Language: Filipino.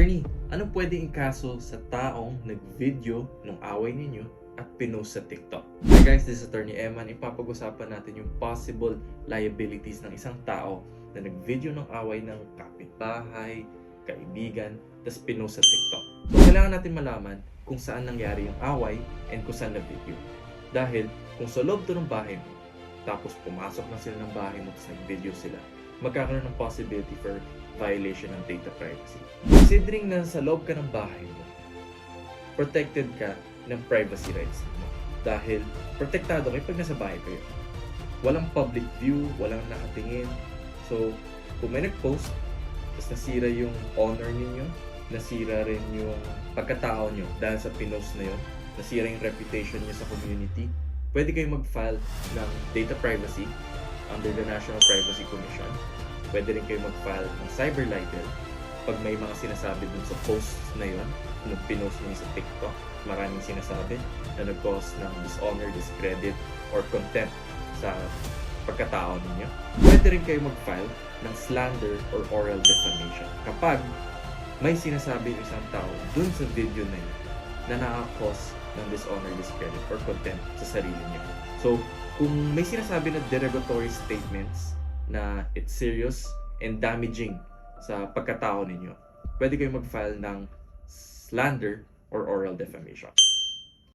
Attorney, anong pwedeng ikaso sa taong nag-video ng away ninyo at pinost sa TikTok? Hi guys, this is Attorney Eman. Ipapag-usapan natin yung possible liabilities ng isang tao na nag-video ng away ng kapitbahay, kaibigan, tapos pinost sa TikTok. Kailangan natin malaman kung saan nangyari yung away and kung saan na-video. Dahil kung sa loob to ng bahay mo, tapos pumasok na sila ng bahay mo tapos nag-video sila, magkakaroon ng possibility for violation ng data privacy. Considering na sa loob ka ng bahay mo, protected ka ng privacy rights mo. Dahil protektado kayo pag nasa bahay kayo. Walang public view, walang nakatingin. So, kung may nag-post, tapos nasira yung honor ninyo, nasira rin yung pagkatao nyo dahil sa pinost na yun, nasira yung reputation nyo sa community, pwede kayong mag-file ng data privacy under the National Privacy Commission. Pwede rin kayo mag-file ng cyber libel pag may mga sinasabi dun sa posts na yun, kung pinost nyo sa TikTok, maraming sinasabi na nag-cause ng dishonor, discredit, or contempt sa pagkatao ninyo. Pwede rin kayo mag-file ng slander or oral defamation kapag may sinasabi yung isang tao dun sa video na yun na nakakause ng dishonor, discredit, or contempt sa sarili niyo. So, kung may sinasabi na derogatory statements na it's serious and damaging sa pagkatao ninyo, pwede kayo mag-file ng slander or oral defamation.